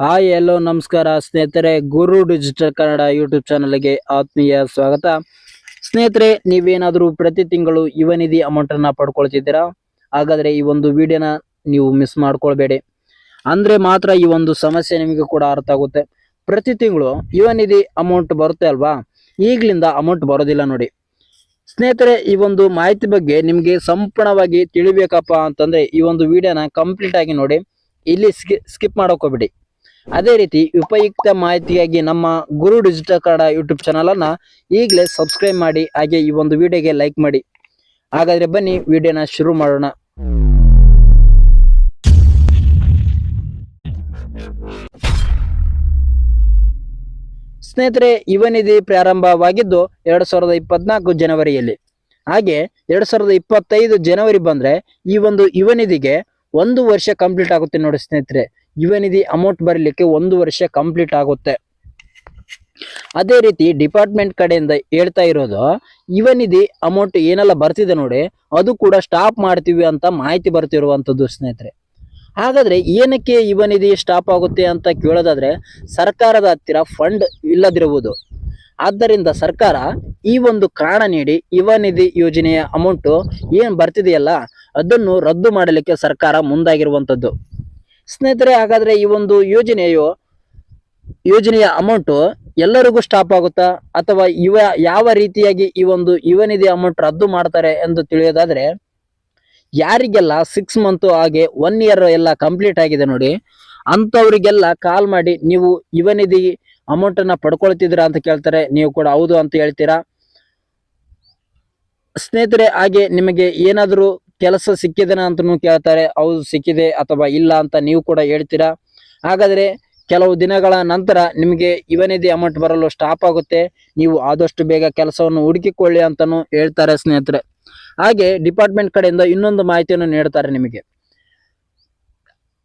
Hi, ಎಲ್ಲೋ ನಮಸ್ಕಾರ. ಸ್ನೇಹಿತರೆ, ಗುರು digital Kannada YouTube ಚಾನಲ್ಗೆ ಆತ್ಮೀಯ ಸ್ವಾಗತ. ಸ್ನೇಹಿತರೆ, ನೀವೇನಾದರೂ ಪ್ರತಿ ತಿಂಗಳು ಯುವ ನಿಧಿ ಅಮೌಂಟ್ ಅನ್ನ ಪಡ್ಕೊಳ್ತಿದ್ದೀರಾ? ಹಾಗಾದ್ರೆ ಈ ಒಂದು ವಿಡಿಯೋನ ನೀವು ಮಿಸ್ ಮಾಡ್ಕೊಳ್ಬೇಡಿ. ಅಂದ್ರೆ ಮಾತ್ರ ಈ ಒಂದು ಸಮಸ್ಯೆ ನಿಮಗೆ ಕೂಡ ಅರ್ಥ ಆಗುತ್ತೆ. ಪ್ರತಿ ತಿಂಗಳು ಯುವ ನಿಧಿ ಅಮೌಂಟ್ ಬರುತ್ತೆ ಅಲ್ವಾ? ಈಗಲಿಂದ ಅಮೌಂಟ್ ಬರೋದಿಲ್ಲ ನೋಡಿ. ಸ್ನೇಹಿತರೆ, ಈ ಒಂದು ಮಾಹಿತಿ ಬಗ್ಗೆ ನಿಮಗೆ ಸಂಪೂರ್ಣವಾಗಿ ತಿಳಿಬೇಕಪ್ಪ ಅಂತಂದ್ರೆ ಈ ಒಂದು ವಿಡಿಯೋನ ಕಂಪ್ಲೀಟ್ ಆಗಿ ನೋಡಿ. ಇಲ್ಲಿ ಸ್ಕಿಪ್ ಮಾಡೋಕೋಬಿಡಿ. ಅದೇ ರೀತಿ ಉಪಯುಕ್ತ ಮಾಹಿತಿಯಾಗಿ ನಮ್ಮ Guru digital Kannada YouTube channel ಅನ್ನ ಈಗಲೇ ಸಬ್ಸ್ಕ್ರೈಬ್ ಮಾಡಿ, ಹಾಗೆ ಈ ಒಂದು ವಿಡಿಯೋಗೆ ಲೈಕ್ ಮಾಡಿ. ಹಾಗಾದ್ರೆ ಬನ್ನಿ ವಿಡಿಯೋನ ಶುರು ಮಾಡೋಣ. ಸ್ನೇಹಿತರೆ, ಯುವ ನಿಧಿ ಪ್ರಾರಂಭವಾಗಿದ್ದು ಎರಡ್ ಸಾವಿರದ ಇಪ್ಪತ್ನಾಲ್ಕು ಜನವರಿಯಲ್ಲಿ. ಹಾಗೆ ಎರಡ್ ಸಾವಿರದ ಇಪ್ಪತ್ತೈದು ಜನವರಿ ಬಂದ್ರೆ ಈ ಒಂದು ಯುವ ನಿಧಿಗೆ ಒಂದು ವರ್ಷ ಕಂಪ್ಲೀಟ್ ಆಗುತ್ತೆ ನೋಡಿ ಸ್ನೇಹಿತರೆ. ಯುವ ನಿಧಿ ಅಮೌಂಟ್ ಬರಲಿಕ್ಕೆ ಒಂದು ವರ್ಷ ಕಂಪ್ಲೀಟ್ ಆಗುತ್ತೆ. ಅದೇ ರೀತಿ ಡಿಪಾರ್ಟ್ಮೆಂಟ್ ಕಡೆಯಿಂದ ಹೇಳ್ತಾ ಇರೋದು ಯುವ ನಿಧಿ ಅಮೌಂಟ್ ಏನೆಲ್ಲ ಬರ್ತಿದೆ ನೋಡಿ, ಅದು ಕೂಡ ಸ್ಟಾಪ್ ಮಾಡ್ತೀವಿ ಅಂತ ಮಾಹಿತಿ ಬರ್ತಿರುವಂಥದ್ದು ಸ್ನೇಹಿತರೆ. ಹಾಗಾದ್ರೆ ಏನಕ್ಕೆ ಯುವ ನಿಧಿ ಸ್ಟಾಪ್ ಆಗುತ್ತೆ ಅಂತ ಕೇಳೋದಾದ್ರೆ, ಸರ್ಕಾರದ ಹತ್ತಿರ ಫಂಡ್ ಇಲ್ಲದಿರುವುದು. ಆದ್ದರಿಂದ ಸರ್ಕಾರ ಈ ಒಂದು ಕಾರಣ ನೀಡಿ ಯುವ ನಿಧಿ ಯೋಜನೆಯ ಅಮೌಂಟು ಏನು ಬರ್ತಿದೆಯಲ್ಲ, ಅದನ್ನು ರದ್ದು ಮಾಡಲಿಕ್ಕೆ ಸರ್ಕಾರ ಮುಂದಾಗಿರುವಂತದ್ದು ಸ್ನೇಹಿತರೆ, ಹಾಗಾದ್ರೆ ಈ ಒಂದು ಯೋಜನೆಯು, ಯೋಜನೆಯ ಅಮೌಂಟ್ ಎಲ್ಲರಿಗೂ ಸ್ಟಾಪ್ ಆಗುತ್ತಾ? ಅಥವಾ ಇವ ಯಾವ ರೀತಿಯಾಗಿ ಈ ಒಂದು ಯುವ ನಿಧಿ ಅಮೌಂಟ್ ರದ್ದು ಮಾಡ್ತಾರೆ ಎಂದು ತಿಳಿಯೋದಾದ್ರೆ, ಯಾರಿಗೆಲ್ಲ ಸಿಕ್ಸ್ ಮಂತ್ ಹಾಗೆ ಒನ್ ಇಯರ್ ಎಲ್ಲ ಕಂಪ್ಲೀಟ್ ಆಗಿದೆ ನೋಡಿ, ಅಂಥವರಿಗೆಲ್ಲ ಕಾಲ್ ಮಾಡಿ ನೀವು ಯುವ ನಿಧಿ ಅಮೌಂಟ್ ಅನ್ನ ಪಡ್ಕೊಳ್ತಿದ್ದೀರಾ ಅಂತ ಕೇಳ್ತಾರೆ. ನೀವು ಕೂಡ ಹೌದು ಅಂತ ಹೇಳ್ತೀರಾ? ಸ್ನೇಹಿತರೆ, ಹಾಗೆ ನಿಮಗೆ ಏನಾದರೂ ಕೆಲಸ ಸಿಕ್ಕಿದೆನಾ ಅಂತ ಕೇಳ್ತಾರೆ, ಹೌದು ಸಿಕ್ಕಿದೆ ಅಥವಾ ಇಲ್ಲ ಅಂತ ನೀವು ಕೂಡ ಹೇಳ್ತೀರಾ? ಹಾಗಾದ್ರೆ ಕೆಲವು ದಿನಗಳ ನಂತರ ನಿಮಗೆ ಇವನಿದೆ ಅಮೌಂಟ್ ಬರಲು ಸ್ಟಾಪ್ ಆಗುತ್ತೆ. ನೀವು ಆದಷ್ಟು ಬೇಗ ಕೆಲಸವನ್ನು ಹುಡುಕಿಕೊಳ್ಳಿ ಅಂತಲೂ ಹೇಳ್ತಾರೆ ಸ್ನೇಹಿತರೆ. ಹಾಗೆ ಡಿಪಾರ್ಟ್ಮೆಂಟ್ ಕಡೆಯಿಂದ ಇನ್ನೊಂದು ಮಾಹಿತಿಯನ್ನು ನೀಡ್ತಾರೆ ನಿಮಗೆ.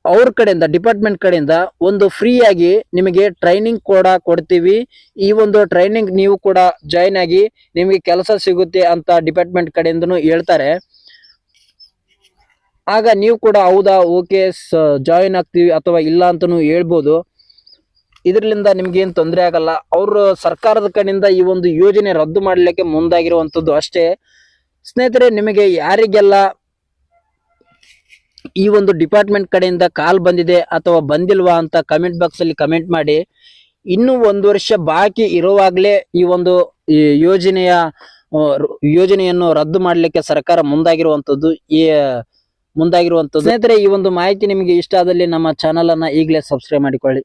ಅವ್ರ ಕಡೆಯಿಂದ ಡಿಪಾರ್ಟ್ಮೆಂಟ್ ಕಡೆಯಿಂದ ಒಂದು ಫ್ರೀಯಾಗಿ ನಿಮಗೆ ಟ್ರೈನಿಂಗ್ ಕೂಡ ಕೊಡ್ತೀವಿ. ಈ ಒಂದು ಟ್ರೈನಿಂಗ್ ನೀವು ಕೂಡ ಜಾಯಿನ್ ಆಗಿ ನಿಮಗೆ ಕೆಲಸ ಸಿಗುತ್ತೆ ಅಂತ ಡಿಪಾರ್ಟ್ಮೆಂಟ್ ಕಡೆಯಿಂದನೂ ಹೇಳ್ತಾರೆ. ಆಗ ನೀವು ಕೂಡ ಹೌದಾ, ಓಕೆ ಜಾಯಿನ್ ಆಗ್ತೀವಿ ಅಥವಾ ಇಲ್ಲ ಅಂತಾನೂ ಹೇಳ್ಬೋದು. ಇದರಿಂದ ನಿಮಗೇನು ತೊಂದರೆ ಆಗಲ್ಲ. ಅವರು ಸರ್ಕಾರದ ಕಡೆಯಿಂದ ಈ ಒಂದು ಯೋಜನೆ ರದ್ದು ಮಾಡಲಿಕ್ಕೆ ಮುಂದಾಗಿರುವಂಥದ್ದು ಅಷ್ಟೇ. ಸ್ನೇಹಿತರೆ, ನಿಮಗೆ ಯಾರಿಗೆಲ್ಲ ಈ ಒಂದು ಡಿಪಾರ್ಟ್ಮೆಂಟ್ ಕಡೆಯಿಂದ ಕಾಲ್ ಬಂದಿದೆ ಅಥವಾ ಬಂದಿಲ್ವಾ ಅಂತ ಕಮೆಂಟ್ ಬಾಕ್ಸ್ ಅಲ್ಲಿ ಕಮೆಂಟ್ ಮಾಡಿ. ಇನ್ನೂ ಒಂದು ವರ್ಷ ಬಾಕಿ ಇರುವಾಗಲೇ ಈ ಒಂದು ಯೋಜನೆಯ ಯೋಜನೆಯನ್ನು ರದ್ದು ಮಾಡಲಿಕ್ಕೆ ಸರ್ಕಾರ ಮುಂದಾಗಿರುವಂಥದ್ದು, ಈ ಮುಂದಾಗಿರುವಂತದ್ದು. ಸ್ನೇಹಿತರೆ ಈ ಒಂದು ಮಾಹಿತಿ ನಿಮಗೆ ಇಷ್ಟ ಆದಲ್ಲಿ ನಮ್ಮ ಚಾನಲ್ ಅನ್ನ ಈಗಲೇ ಸಬ್ಸ್ಕ್ರೈಬ್ ಮಾಡಿಕೊಳ್ಳಿ.